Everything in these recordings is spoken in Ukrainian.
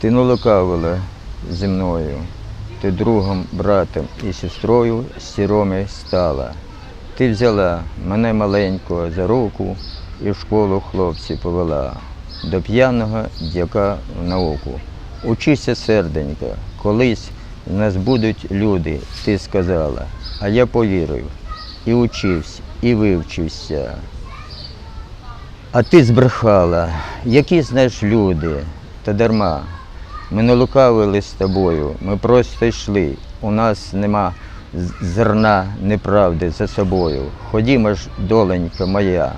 Ти не лукавила зі мною, ти другом, братом і сестрою сіроми стала. Ти взяла мене маленького за руку і в школу хлопці повела до п'яного дяка в науку. Учися, серденька, колись нас будуть люди, ти сказала, а я повірив і учився, і вивчився. А ти збрехала, які знаєш люди, та дарма. Ми не лукавили з тобою, ми просто йшли. У нас нема зерна неправди за собою. Ходімо ж, доленька моя,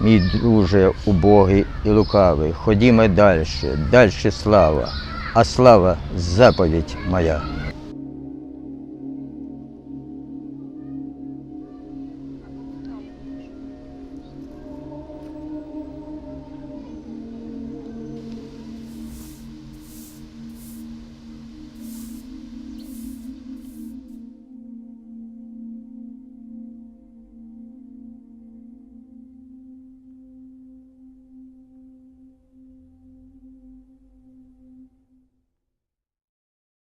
мій друже убогий і лукавий. Ходімо далі, далі слава, а слава заповідь моя.